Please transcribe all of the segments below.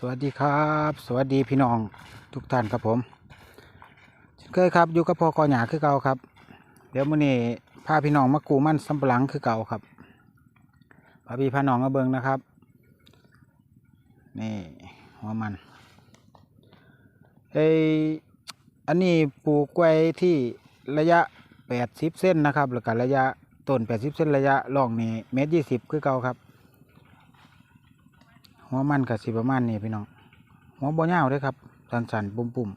สวัสดีครับ สวัสดีพี่น้องทุกท่านครับผมเช่นเคยครับอยู่กับพ่อกอหยาคือเก่าครับ เดี๋ยวมื้อนี้พาพี่น้องมากูมันสำปะหลังคือเก่าครับพาพี่พาน้องมาเบิ่งนะครับ นี่หัวมันไออันนี้ปลูกไว้ที่ระยะ 80 เส้นนะครับแล้วก็ระยะต้น 80 เส้นระยะร่องนี่เมตร20คือเก่าครับ หัวมันกับสิประมาณนี้พี่น้องหัวบ่ยาวด้วยครับ สันสันๆปุ่มปุ่ม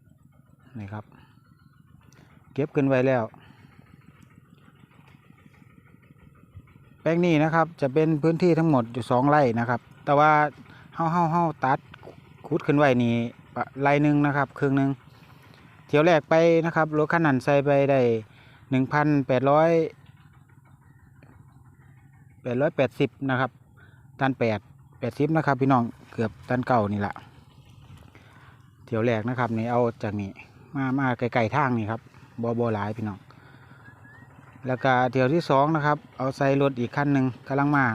ๆนี่ครับ เก็บขึ้นไว้แล้ว แปลงนี้นะครับ จะเป็นพื้นที่ทั้งหมดอยู่สองไร่นะครับ แต่ว่าเฮาเฮาเฮาตัดขุดขึ้นไว้นี่ไร่หนึ่งนะครับ ครึ่งหนึ่งเที่ยวแรกไปนะครับรถคันนั้นใส่ไปได้หนึ่งพันแปดร้อยแปดร้อยแปดสิบนะครับ ตันแปดแปดสิบนะครับ พี่น้องเกือบตันเก่านี่แหละเที่ยวแรกนะครับนี่เอาจากนี่มามาไกลๆทางนี่ครับบอบหลายพี่น้อง แล้วก็เที่ยวที่สองนะครับ เอาใส่รถอีกคันหนึ่งกำลังมา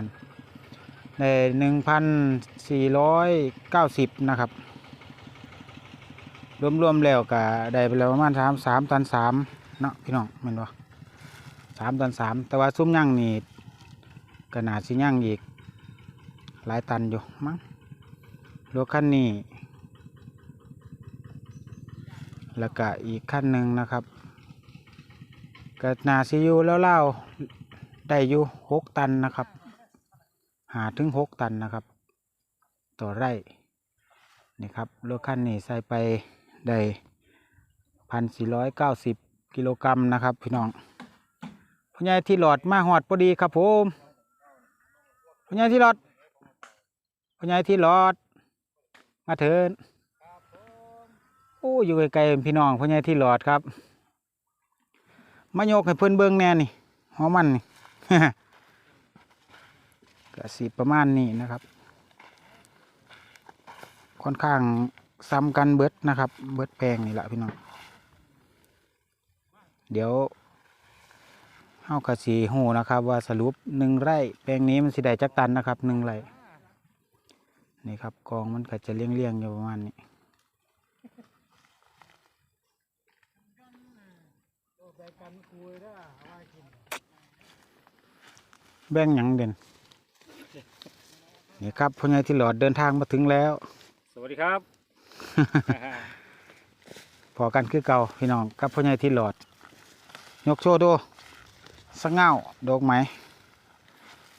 ในหนึ่งพันสี่ร้อยเก้าสิบนะครับ รวมๆแล้วก็ได้ไปแล้วประมาณสามสามตันสามเนาะพี่น้องเห็นปะสามตันสามแต่ว่าซุ้มย่างนี่ก็นาดสิย่างอีก หลายตันอยู่มั้งรถคันนี้แล้วก็อีกขั้นหนึ่งนะครับก็นาซียูแล้วเล่าๆได้อยู่หกตันนะครับ หาถึงหกตันนะครับ ต่อไร่นี่ครับรถคันนี้ใส่ไปได้พันสี่ร้อยเก้าสิบกิโลกรัมนะครับ พี่น้องพ่อใหญ่ที่หลอดมาหอดพอดีครับผมพ่อใหญ่ที่หลอด พ่อใหญ่ที่รอด มาเถินโอ้อยู่ไกลๆพี่น้องพ่อใหญ่ที่รอดครับ มาโยกให้เพิ่นเบิ่งแน่นี่หัวมันนี่ก็สิประมาณนี้นะครับ ค่อนข้างซ้ำกันเบิดนะครับ เบิดแปลงนี่แหละพี่น้อง เดี๋ยวเฮากะสีหูนะครับ ว่าสรุปหนึ่งไร่แปลงนี้มันสิได้จักตันนะครับหนึ่งไร่ นี่ครับกองมันก็จะเลี่ยงๆอยู่ประมาณนี้แบ่งหยังเด่นนี่ครับพ่อใหญ่ที่หลอดเดินทางมาถึงแล้ว สวัสดีครับ พอกันคือเก่าพี่น้องกับพ่อใหญ่ที่หลอด ยกโชว์ดูสะเง่าดอกไหม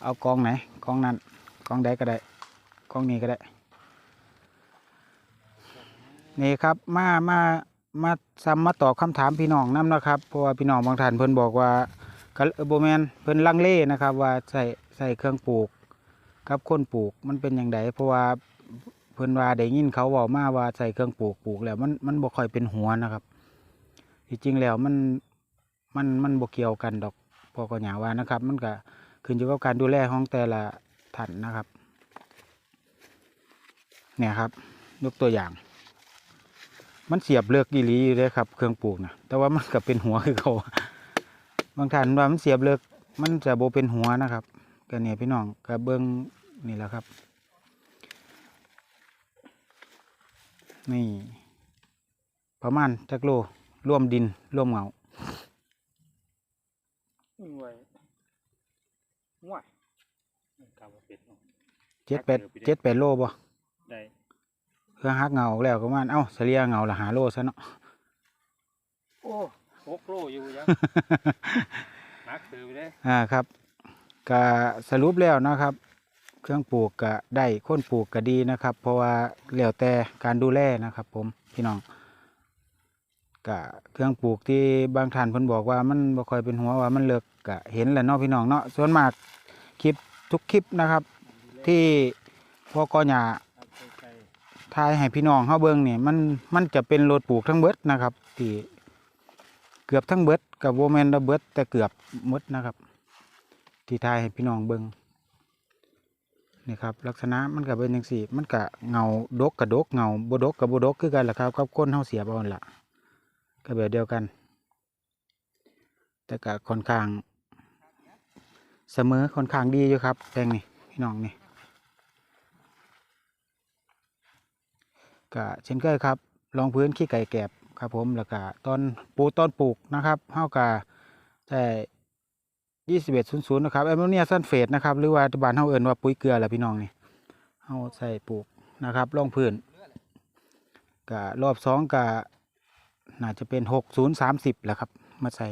เอากองไหนกองนั้นกองใดก็ได้ กองนี้ก็ได้ นี่ครับมามามาซ้ำมาตอบคำถามพี่น้องน้ำนะครับเพราะว่าพี่น้องบางท่านเพิ่นบอกว่าก็โบแมนเพิ่นลังเลนะครับ ว่าใส่ใส่เครื่องปลูกกับคนปลูกมันเป็นอย่างไรเพราะว่าเพิ่นว่าได้ยินเขาบอกมาว่าใส่เครื่องปลูกปลูกแล้วมันมันบ่ค่อยเป็นหัวนะครับที่จริงแล้วมันมันมันบ่เกี่ยวกันดอกพอก็หยาว่านะครับ มันก็ขึ้นอยู่กับการดูแลของแต่ละท่านนะครับ เนี่ยครับ ยกตัวอย่าง มันเสียบเลือกอีหลีอยู่เลยครับ เครื่องปลูกนะแต่ว่ามันก็เป็นหัวคือเขาบางท่านว่ามันเสียบเลือกมันจะโบเป็นหัวนะครับก็เนี่ยพี่น้องก็เบิ้งนี่แหละครับ นี่ ประมาณจักโลร่วมดินร่วมเหงาห่วยห่วยกาวเป็ดเนาะเจ็ดแปดเจ็ดแปดโลบ่ได้ เครื่องฮักเงาแล้วก็ประมาณเอ้าเฉลี่ยเงาละหาโลซะเนาะโอ้หกโลอยู่ยังนักถือไปเลยอ่าครับก็สรุปแล้วนะครับ เครื่องปลูกก็ได้คนปลูกก็ดีนะครับ เพราะว่าแล้วแต่การดูแลนะครับ ผมพี่น้องก็เครื่องปลูกที่บางท่านเพิ่นบอกว่ามันบ่ค่อยเป็นหัวว่ามันเลิกก็เห็นแหละเนาะพี่น้องเนาะส่วนมากคลิปทุกคลิปนะครับ ที่พ่อกอหยาใส่ ทายให้พี่น้องเฮาเบิ่งนี่มันมันจะเป็นรถปลูกทั้งเบิดนะครับที่เกือบทั้งเบิดกับโวแมนเบิดแต่เกือบมดนะครับ ที่ทายให้พี่น้องเบิ่งนี่ครับลักษณะมันก็เป็นจังซี่ มันก็เงาดกกับดกเงาบดกกับบดกคือกันแหละครับกับก้นเฮาเสียบเอานั่นล่ะก็แบบเดียวกัน แต่ก็ค่อนข้าง เสมอค่อนข้างดีอยู่ครับแปลงนี่พี่น้องนี่ ก็เช่นเคยครับรองพื้นขี้ไก่แกบครับผมแล้วก็ตอนปูต้นปลูกนะครับเฮากะได้2100นย์นะครับแอมโมเนียซัลเฟตนะครับหรือว่าที่บ้านเฮาเอิ้นว่าปุ๋ยเกลือแหละพี่น้องนี่เฮาใส่ปลูกนะครับรองพื้นก็รอบสองก็น่าจะเป็น6030แหละครับ มาใส่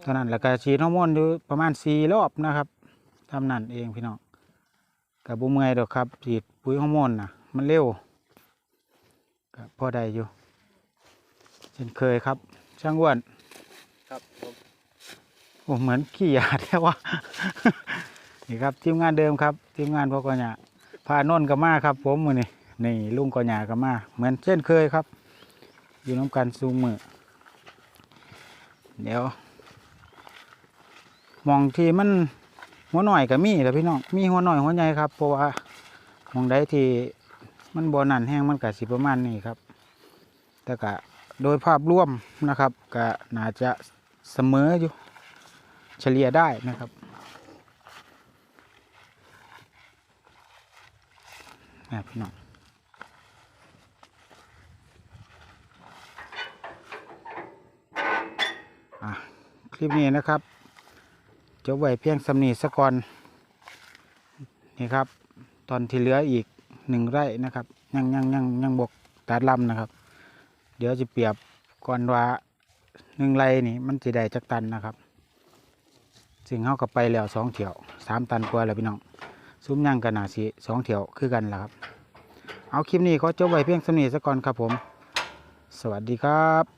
เท่านั้นแล้วก็ฉีดฮอร์โมนอยู่ประมาณ4รอบนะครับทำนั่นเองพี่น้องก็บ่เมื่อยดอกครับฉีดปุ๋ยฮอร์โมนน่ะ มันเร็วก็พอได้อยู่เช่นเคยครับ ช่างอ้วนครับผมโอ้เหมือนขี้ยาแท้ว่านี่ครับทีมงานเดิมครับ ทีมงานพ่อกอหยาพานนท์กับมาครับ ผมมือนี่นี่ลุงกอหยากับมาเหมือนเช่นเคยครับ อยู่น้ำกันซูมือเดี๋ยวมองที่มันหัวหน่อยก็มีแหล้วพี่น้องมีหัวหน่อยหัวใหญ่ครับเพราะว่ามองได้ที่ มันบ่อนั่นแห้งมันก็สิประมาณนี้ครับ แต่ก็โดยภาพรวมนะครับก็น่าจะเสมออยู่ เฉลี่ยได้นะครับนะพี่น้องคลิปนี้นะครับจบไว้เพียงสำนีสะก่อนนี่ครับ ตอนที่เหลืออีก หนึ่งไร่นะครับยังยังยังยังบกตัดลำนะครับ เดี๋ยวจะเปรียบก่อนว่าหนึ่งไร่นี่มันจะได้จักตันนะครับซึ่งเข้ากับไปแล้วสองเถียวสามตันกว่าแล้วพี่น้องซุ้มย่างกันหนาสีสองเถียวคือกันแหละครับ เอาคลิปนี้ขอจบไว้เพียงสำนีสักก่อนครับผม สวัสดีครับ